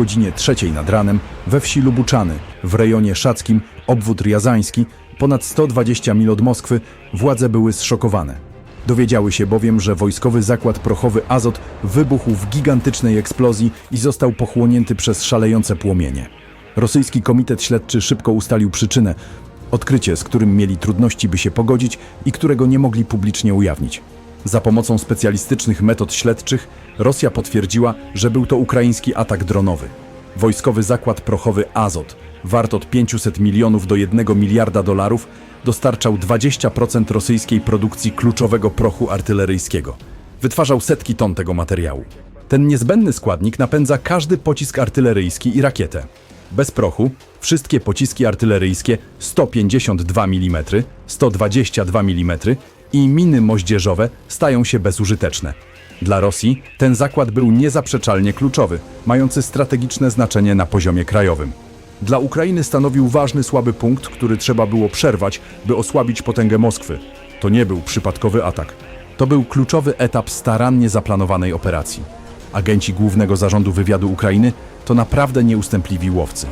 godzinie trzeciej nad ranem we wsi Lubuczany w rejonie szackim, obwód riazański, ponad 120 mil od Moskwy, władze były zszokowane. Dowiedziały się bowiem, że wojskowy zakład prochowy Azot wybuchł w gigantycznej eksplozji i został pochłonięty przez szalejące płomienie. Rosyjski komitet śledczy szybko ustalił przyczynę, odkrycie, z którym mieli trudności, by się pogodzić i którego nie mogli publicznie ujawnić. Za pomocą specjalistycznych metod śledczych Rosja potwierdziła, że był to ukraiński atak dronowy. Wojskowy zakład prochowy Azot, wart od 500 milionów do 1 miliarda dolarów, dostarczał 20% rosyjskiej produkcji kluczowego prochu artyleryjskiego. Wytwarzał setki ton tego materiału. Ten niezbędny składnik napędza każdy pocisk artyleryjski i rakietę. Bez prochu wszystkie pociski artyleryjskie 152 mm, 122 mm i miny moździerzowe stają się bezużyteczne. Dla Rosji ten zakład był niezaprzeczalnie kluczowy, mający strategiczne znaczenie na poziomie krajowym. Dla Ukrainy stanowił ważny słaby punkt, który trzeba było przerwać, by osłabić potęgę Moskwy. To nie był przypadkowy atak. To był kluczowy etap starannie zaplanowanej operacji. Agenci Głównego Zarządu Wywiadu Ukrainy to naprawdę nieustępliwi łowcy.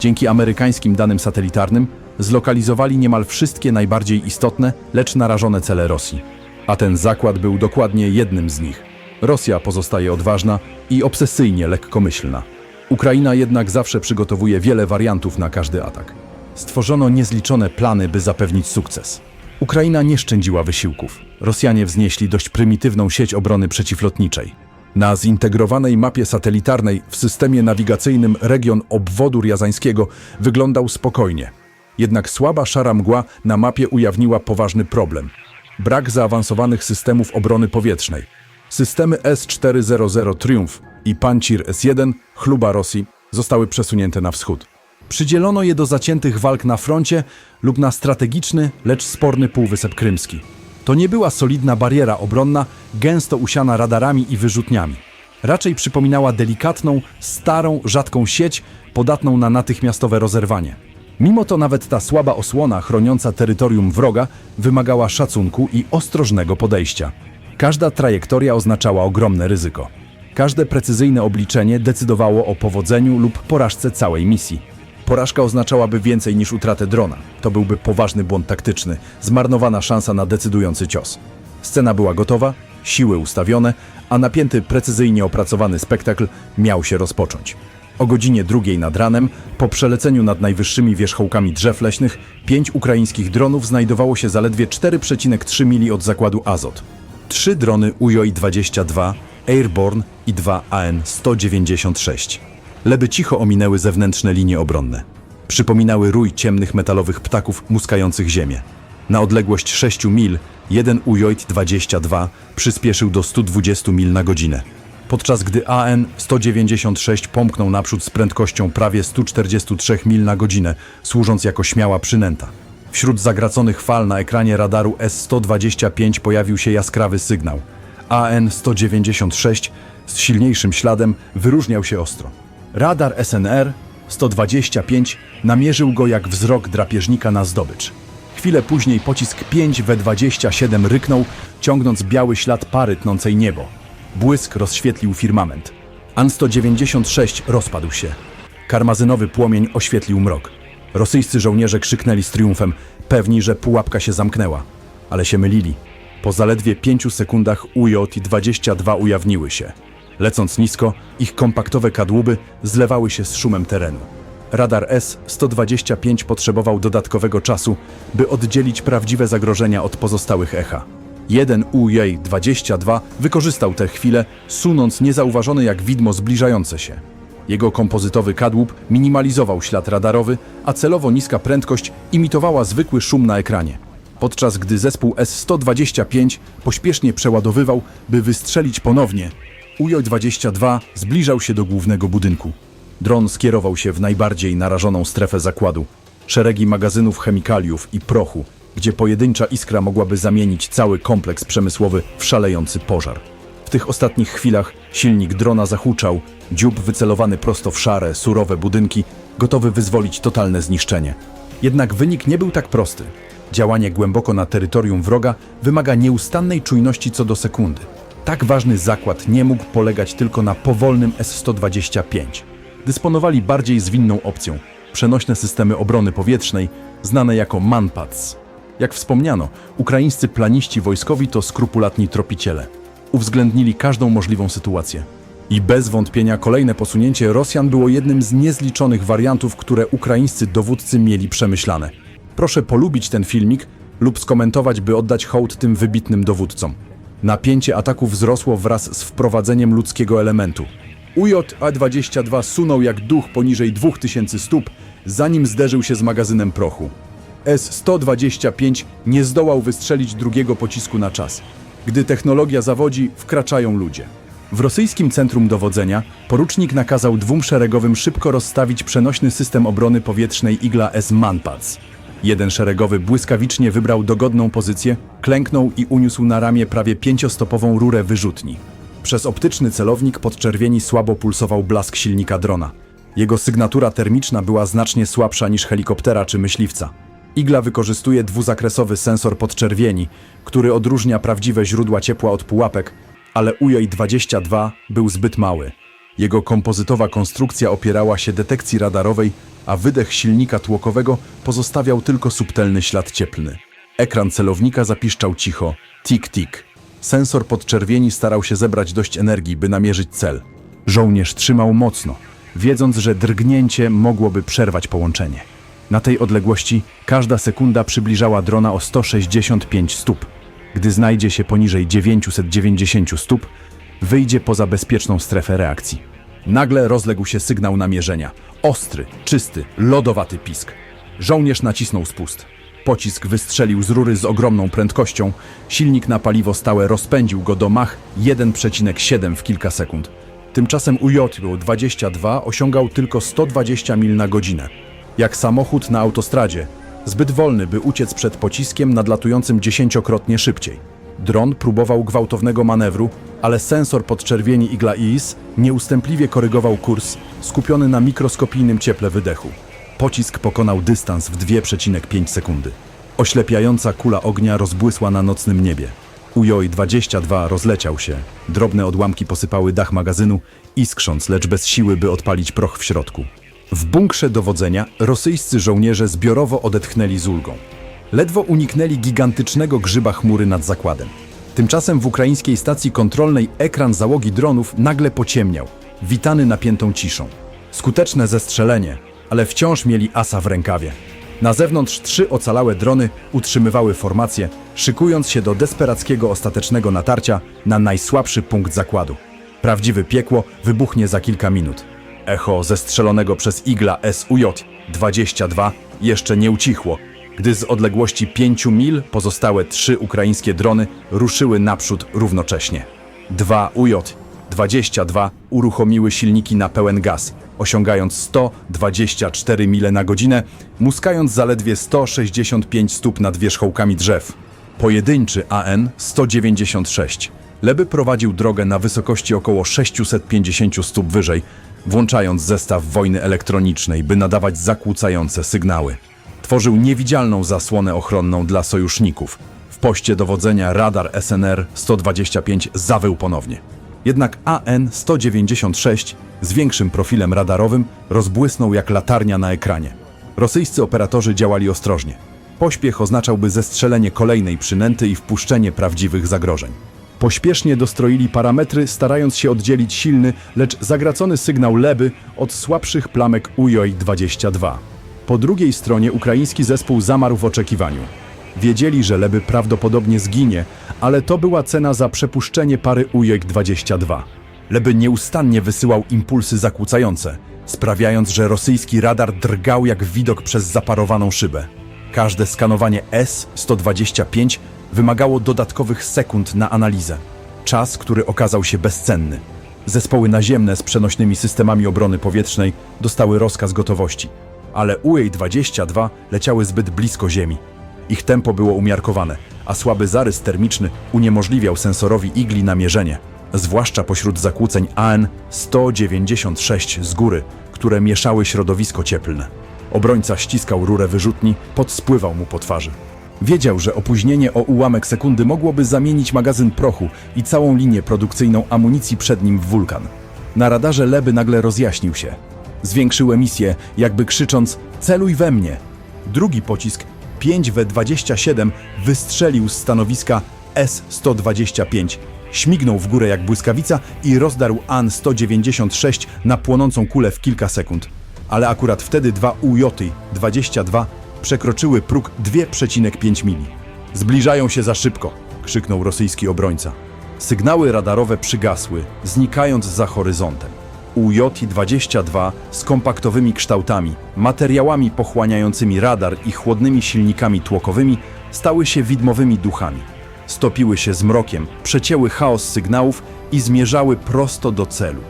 Dzięki amerykańskim danym satelitarnym zlokalizowali niemal wszystkie najbardziej istotne, lecz narażone cele Rosji. A ten zakład był dokładnie jednym z nich. Rosja pozostaje odważna i obsesyjnie lekkomyślna. Ukraina jednak zawsze przygotowuje wiele wariantów na każdy atak. Stworzono niezliczone plany, by zapewnić sukces. Ukraina nie szczędziła wysiłków. Rosjanie wznieśli dość prymitywną sieć obrony przeciwlotniczej. Na zintegrowanej mapie satelitarnej w systemie nawigacyjnym region obwodu riazańskiego wyglądał spokojnie. Jednak słaba szara mgła na mapie ujawniła poważny problem. Brak zaawansowanych systemów obrony powietrznej. Systemy S-400 Triumph i Pancir S-1, chluba Rosji, zostały przesunięte na wschód. Przydzielono je do zaciętych walk na froncie lub na strategiczny, lecz sporny Półwysep Krymski. To nie była solidna bariera obronna, gęsto usiana radarami i wyrzutniami. Raczej przypominała delikatną, starą, rzadką sieć, podatną na natychmiastowe rozerwanie. Mimo to nawet ta słaba osłona chroniąca terytorium wroga wymagała szacunku i ostrożnego podejścia. Każda trajektoria oznaczała ogromne ryzyko. Każde precyzyjne obliczenie decydowało o powodzeniu lub porażce całej misji. Porażka oznaczałaby więcej niż utratę drona. To byłby poważny błąd taktyczny, zmarnowana szansa na decydujący cios. Scena była gotowa, siły ustawione, a napięty, precyzyjnie opracowany spektakl miał się rozpocząć. O godzinie drugiej nad ranem, po przeleceniu nad najwyższymi wierzchołkami drzew leśnych, pięć ukraińskich dronów znajdowało się zaledwie 4,3 mili od zakładu Azot. Trzy drony UJ-22, Airborne i dwa AN-196. Leby cicho ominęły zewnętrzne linie obronne. Przypominały rój ciemnych metalowych ptaków muskających ziemię. Na odległość 6 mil jeden UJ-22 przyspieszył do 120 mil na godzinę. Podczas gdy AN-196 pomknął naprzód z prędkością prawie 143 mil na godzinę, służąc jako śmiała przynęta. Wśród zagraconych fal na ekranie radaru S-125 pojawił się jaskrawy sygnał. AN-196 z silniejszym śladem wyróżniał się ostro. Radar SNR 125 namierzył go jak wzrok drapieżnika na zdobycz. Chwilę później pocisk 5W27 ryknął, ciągnąc biały ślad pary tnącej niebo. Błysk rozświetlił firmament. An-196 rozpadł się. Karmazynowy płomień oświetlił mrok. Rosyjscy żołnierze krzyknęli z triumfem, pewni, że pułapka się zamknęła. Ale się mylili. Po zaledwie pięciu sekundach UJ-22 ujawniły się. Lecąc nisko, ich kompaktowe kadłuby zlewały się z szumem terenu. Radar S-125 potrzebował dodatkowego czasu, by oddzielić prawdziwe zagrożenia od pozostałych echa. Jeden UJ-22 wykorzystał tę chwilę, sunąc niezauważony jak widmo zbliżające się. Jego kompozytowy kadłub minimalizował ślad radarowy, a celowo niska prędkość imitowała zwykły szum na ekranie. Podczas gdy zespół S-125 pośpiesznie przeładowywał, by wystrzelić ponownie, UJ-22 zbliżał się do głównego budynku. Dron skierował się w najbardziej narażoną strefę zakładu. Szeregi magazynów chemikaliów i prochu, gdzie pojedyncza iskra mogłaby zamienić cały kompleks przemysłowy w szalejący pożar. W tych ostatnich chwilach silnik drona zahuczał, dziób wycelowany prosto w szare, surowe budynki, gotowy wyzwolić totalne zniszczenie. Jednak wynik nie był tak prosty. Działanie głęboko na terytorium wroga wymaga nieustannej czujności co do sekundy. Tak ważny zakład nie mógł polegać tylko na powolnym S-125. dysponowali bardziej zwinną opcją przenośne systemy obrony powietrznej, znane jako MANPADS. Jak wspomniano, ukraińscy planiści wojskowi to skrupulatni tropiciele. Uwzględnili każdą możliwą sytuację. I bez wątpienia kolejne posunięcie Rosjan było jednym z niezliczonych wariantów, które ukraińscy dowódcy mieli przemyślane. Proszę polubić ten filmik lub skomentować, by oddać hołd tym wybitnym dowódcom. Napięcie ataku wzrosło wraz z wprowadzeniem ludzkiego elementu. UJ A-22 sunął jak duch poniżej 2000 stóp, zanim zderzył się z magazynem prochu. S-125 nie zdołał wystrzelić drugiego pocisku na czas. Gdy technologia zawodzi, wkraczają ludzie. W rosyjskim centrum dowodzenia porucznik nakazał dwóm szeregowym szybko rozstawić przenośny system obrony powietrznej Igla S-Manpads. Jeden szeregowy błyskawicznie wybrał dogodną pozycję, klęknął i uniósł na ramię prawie pięciostopową rurę wyrzutni. Przez optyczny celownik podczerwieni słabo pulsował blask silnika drona. Jego sygnatura termiczna była znacznie słabsza niż helikoptera czy myśliwca. Igla wykorzystuje dwuzakresowy sensor podczerwieni, który odróżnia prawdziwe źródła ciepła od pułapek, ale UJ-22 był zbyt mały. Jego kompozytowa konstrukcja opierała się detekcji radarowej, a wydech silnika tłokowego pozostawiał tylko subtelny ślad cieplny. Ekran celownika zapiszczał cicho tik-tik. Sensor podczerwieni starał się zebrać dość energii, by namierzyć cel. Żołnierz trzymał mocno, wiedząc, że drgnięcie mogłoby przerwać połączenie. Na tej odległości każda sekunda przybliżała drona o 165 stóp. Gdy znajdzie się poniżej 990 stóp, wyjdzie poza bezpieczną strefę reakcji. Nagle rozległ się sygnał namierzenia. Ostry, czysty, lodowaty pisk. Żołnierz nacisnął spust. Pocisk wystrzelił z rury z ogromną prędkością. Silnik na paliwo stałe rozpędził go do Mach 1,7 w kilka sekund. Tymczasem UJ-22 osiągał tylko 120 mil na godzinę. Jak samochód na autostradzie, zbyt wolny, by uciec przed pociskiem nadlatującym dziesięciokrotnie szybciej. Dron próbował gwałtownego manewru, ale sensor podczerwieni igla IS nieustępliwie korygował kurs, skupiony na mikroskopijnym cieple wydechu. Pocisk pokonał dystans w 2,5 sekundy. Oślepiająca kula ognia rozbłysła na nocnym niebie. UJ-22 rozleciał się. Drobne odłamki posypały dach magazynu, iskrząc, lecz bez siły, by odpalić proch w środku. W bunkrze dowodzenia rosyjscy żołnierze zbiorowo odetchnęli z ulgą. Ledwo uniknęli gigantycznego grzyba chmury nad zakładem. Tymczasem w ukraińskiej stacji kontrolnej ekran załogi dronów nagle pociemniał, witany napiętą ciszą. Skuteczne zestrzelenie, ale wciąż mieli asa w rękawie. Na zewnątrz trzy ocalałe drony utrzymywały formację, szykując się do desperackiego ostatecznego natarcia na najsłabszy punkt zakładu. Prawdziwe piekło wybuchnie za kilka minut. Echo zestrzelonego przez igla SUJ-22 jeszcze nie ucichło, gdy z odległości 5 mil pozostałe trzy ukraińskie drony ruszyły naprzód równocześnie. Dwa UJ-22 uruchomiły silniki na pełen gaz, osiągając 124 mile na godzinę, muskając zaledwie 165 stóp nad wierzchołkami drzew. Pojedynczy AN-196 Leby prowadził drogę na wysokości około 650 stóp wyżej, włączając zestaw wojny elektronicznej, by nadawać zakłócające sygnały. Tworzył niewidzialną zasłonę ochronną dla sojuszników. W poście dowodzenia radar SNR-125 zawył ponownie. Jednak AN-196 z większym profilem radarowym rozbłysnął jak latarnia na ekranie. Rosyjscy operatorzy działali ostrożnie. Pośpiech oznaczałby zestrzelenie kolejnej przynęty i wpuszczenie prawdziwych zagrożeń. Pośpiesznie dostroili parametry, starając się oddzielić silny, lecz zagracony sygnał leby od słabszych plamek UJ-22. Po drugiej stronie ukraiński zespół zamarł w oczekiwaniu. Wiedzieli, że leby prawdopodobnie zginie, ale to była cena za przepuszczenie pary UJ-22. Leby nieustannie wysyłał impulsy zakłócające, sprawiając, że rosyjski radar drgał jak widok przez zaparowaną szybę. Każde skanowanie S-125 wymagało dodatkowych sekund na analizę. Czas, który okazał się bezcenny. Zespoły naziemne z przenośnymi systemami obrony powietrznej dostały rozkaz gotowości, ale UA-22 leciały zbyt blisko Ziemi. Ich tempo było umiarkowane, a słaby zarys termiczny uniemożliwiał sensorowi igli namierzenie, zwłaszcza pośród zakłóceń AN-196 z góry, które mieszały środowisko cieplne. Obrońca ściskał rurę wyrzutni, podspływał mu po twarzy. Wiedział, że opóźnienie o ułamek sekundy mogłoby zamienić magazyn prochu i całą linię produkcyjną amunicji przed nim w wulkan. Na radarze Leby nagle rozjaśnił się. Zwiększył emisję, jakby krzycząc: celuj we mnie. Drugi pocisk 5W27 wystrzelił z stanowiska S-125. Śmignął w górę jak błyskawica i rozdarł An-196 na płonącą kulę w kilka sekund. Ale akurat wtedy dwa UJ-22 przekroczyły próg 2,5 mili. Zbliżają się za szybko, krzyknął rosyjski obrońca. Sygnały radarowe przygasły, znikając za horyzontem. UJ-22 z kompaktowymi kształtami, materiałami pochłaniającymi radar i chłodnymi silnikami tłokowymi stały się widmowymi duchami. Stopiły się zmrokiem, przecięły chaos sygnałów i zmierzały prosto do celu.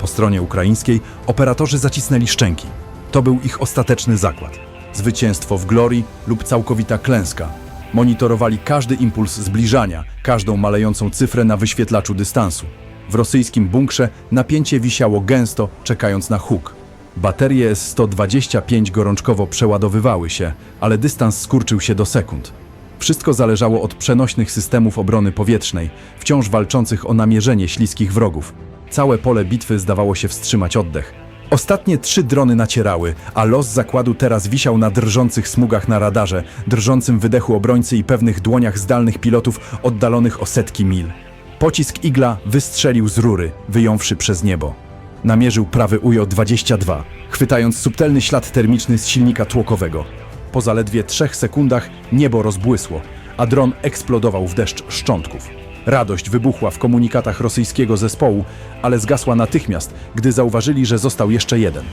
Po stronie ukraińskiej operatorzy zacisnęli szczęki. To był ich ostateczny zakład. Zwycięstwo w glorii lub całkowita klęska. Monitorowali każdy impuls zbliżania, każdą malejącą cyfrę na wyświetlaczu dystansu. W rosyjskim bunkrze napięcie wisiało gęsto, czekając na huk. Baterie S-125 gorączkowo przeładowywały się, ale dystans skurczył się do sekund. Wszystko zależało od przenośnych systemów obrony powietrznej, wciąż walczących o namierzenie śliskich wrogów. Całe pole bitwy zdawało się wstrzymać oddech. Ostatnie trzy drony nacierały, a los zakładu teraz wisiał na drżących smugach na radarze, drżącym wydechu obrońcy i pewnych dłoniach zdalnych pilotów oddalonych o setki mil. Pocisk Igla wystrzelił z rury, wyjąwszy przez niebo. Namierzył prawy UJ-22, chwytając subtelny ślad termiczny z silnika tłokowego. Po zaledwie trzech sekundach niebo rozbłysło, a dron eksplodował w deszcz szczątków. Radość wybuchła w komunikatach rosyjskiego zespołu, ale zgasła natychmiast, gdy zauważyli, że został jeszcze jeden.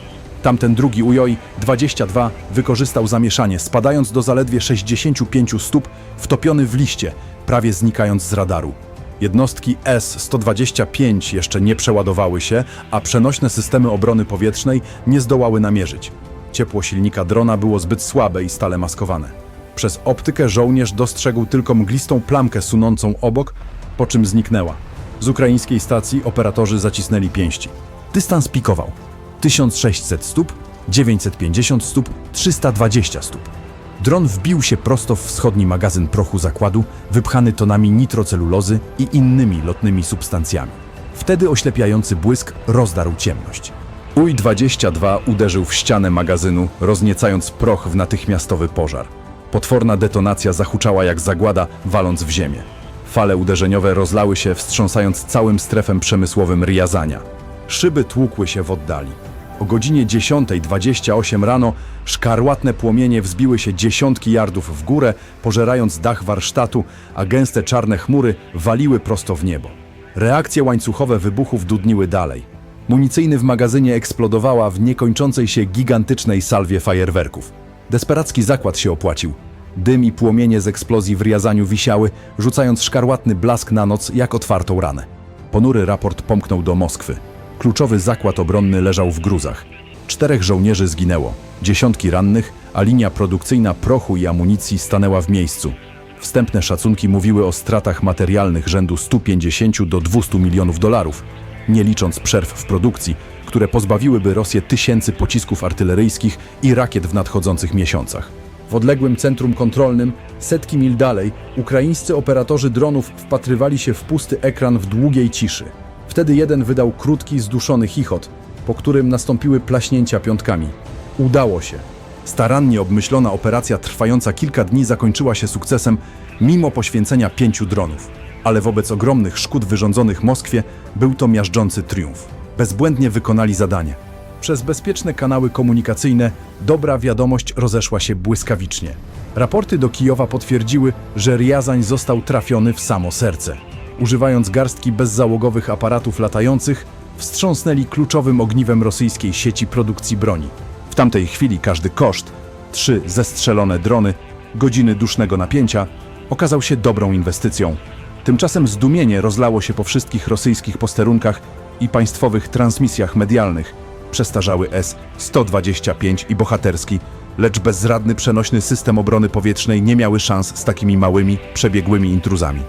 Tamten drugi UJ-22 wykorzystał zamieszanie, spadając do zaledwie 65 stóp, wtopiony w liście, prawie znikając z radaru. Jednostki S-125 jeszcze nie przeładowały się, a przenośne systemy obrony powietrznej nie zdołały namierzyć. Ciepło silnika drona było zbyt słabe i stale maskowane. Przez optykę żołnierz dostrzegł tylko mglistą plamkę sunącą obok, po czym zniknęła. Z ukraińskiej stacji operatorzy zacisnęli pięści. Dystans pikował. 1600 stóp, 950 stóp, 320 stóp. Dron wbił się prosto w wschodni magazyn prochu zakładu, wypchany tonami nitrocelulozy i innymi lotnymi substancjami. Wtedy oślepiający błysk rozdarł ciemność. UJ-22 uderzył w ścianę magazynu, rozniecając proch w natychmiastowy pożar. Potworna detonacja zahuczała jak zagłada, waląc w ziemię. Fale uderzeniowe rozlały się, wstrząsając całym strefem przemysłowym Riazania. Szyby tłukły się w oddali. O godzinie 10.28 rano szkarłatne płomienie wzbiły się dziesiątki yardów w górę, pożerając dach warsztatu, a gęste czarne chmury waliły prosto w niebo. Reakcje łańcuchowe wybuchów dudniły dalej. Municyjny w magazynie eksplodowała w niekończącej się gigantycznej salwie fajerwerków. Desperacki zakład się opłacił. Dym i płomienie z eksplozji w Riazaniu wisiały, rzucając szkarłatny blask na noc jak otwartą ranę. Ponury raport pomknął do Moskwy. Kluczowy zakład obronny leżał w gruzach. Czterech żołnierzy zginęło, dziesiątki rannych, a linia produkcyjna prochu i amunicji stanęła w miejscu. Wstępne szacunki mówiły o stratach materialnych rzędu 150 do 200 milionów dolarów, nie licząc przerw w produkcji, które pozbawiłyby Rosję tysięcy pocisków artyleryjskich i rakiet w nadchodzących miesiącach. W odległym centrum kontrolnym, setki mil dalej, ukraińscy operatorzy dronów wpatrywali się w pusty ekran w długiej ciszy. Wtedy jeden wydał krótki, zduszony chichot, po którym nastąpiły plaśnięcia piątkami. Udało się. Starannie obmyślona operacja trwająca kilka dni zakończyła się sukcesem mimo poświęcenia pięciu dronów. Ale wobec ogromnych szkód wyrządzonych Moskwie był to miażdżący triumf. Bezbłędnie wykonali zadanie. Przez bezpieczne kanały komunikacyjne dobra wiadomość rozeszła się błyskawicznie. Raporty do Kijowa potwierdziły, że Riazań został trafiony w samo serce. Używając garstki bezzałogowych aparatów latających, wstrząsnęli kluczowym ogniwem rosyjskiej sieci produkcji broni. W tamtej chwili każdy koszt, trzy zestrzelone drony, godziny dusznego napięcia, okazał się dobrą inwestycją. Tymczasem zdumienie rozlało się po wszystkich rosyjskich posterunkach i państwowych transmisjach medialnych. Przestarzały S-125 i bohaterski, lecz bezradny przenośny system obrony powietrznej nie miały szans z takimi małymi, przebiegłymi intruzami.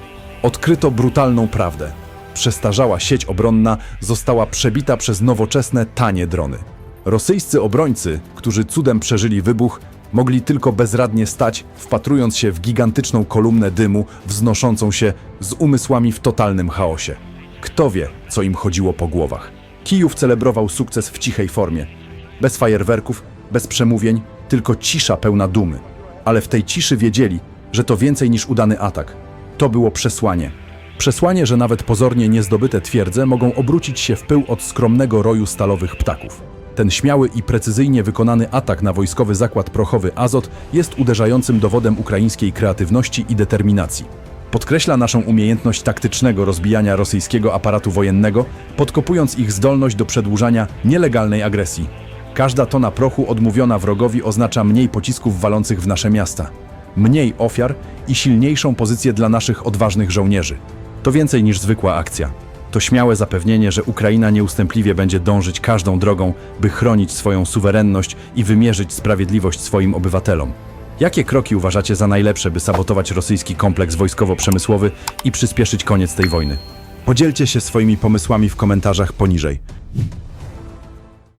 Odkryto brutalną prawdę. Przestarzała sieć obronna została przebita przez nowoczesne, tanie drony. Rosyjscy obrońcy, którzy cudem przeżyli wybuch, mogli tylko bezradnie stać, wpatrując się w gigantyczną kolumnę dymu wznoszącą się z umysłami w totalnym chaosie. Kto wie, co im chodziło po głowach. Kijów celebrował sukces w cichej formie. Bez fajerwerków, bez przemówień, tylko cisza pełna dumy. Ale w tej ciszy wiedzieli, że to więcej niż udany atak. To było przesłanie. Przesłanie, że nawet pozornie niezdobyte twierdze mogą obrócić się w pył od skromnego roju stalowych ptaków. Ten śmiały i precyzyjnie wykonany atak na wojskowy zakład prochowy Azot jest uderzającym dowodem ukraińskiej kreatywności i determinacji. Podkreśla naszą umiejętność taktycznego rozbijania rosyjskiego aparatu wojennego, podkopując ich zdolność do przedłużania nielegalnej agresji. Każda tona prochu odmówiona wrogowi oznacza mniej pocisków walących w nasze miasta, mniej ofiar i silniejszą pozycję dla naszych odważnych żołnierzy. To więcej niż zwykła akcja. To śmiałe zapewnienie, że Ukraina nieustępliwie będzie dążyć każdą drogą, by chronić swoją suwerenność i wymierzyć sprawiedliwość swoim obywatelom. Jakie kroki uważacie za najlepsze, by sabotować rosyjski kompleks wojskowo-przemysłowy i przyspieszyć koniec tej wojny? Podzielcie się swoimi pomysłami w komentarzach poniżej.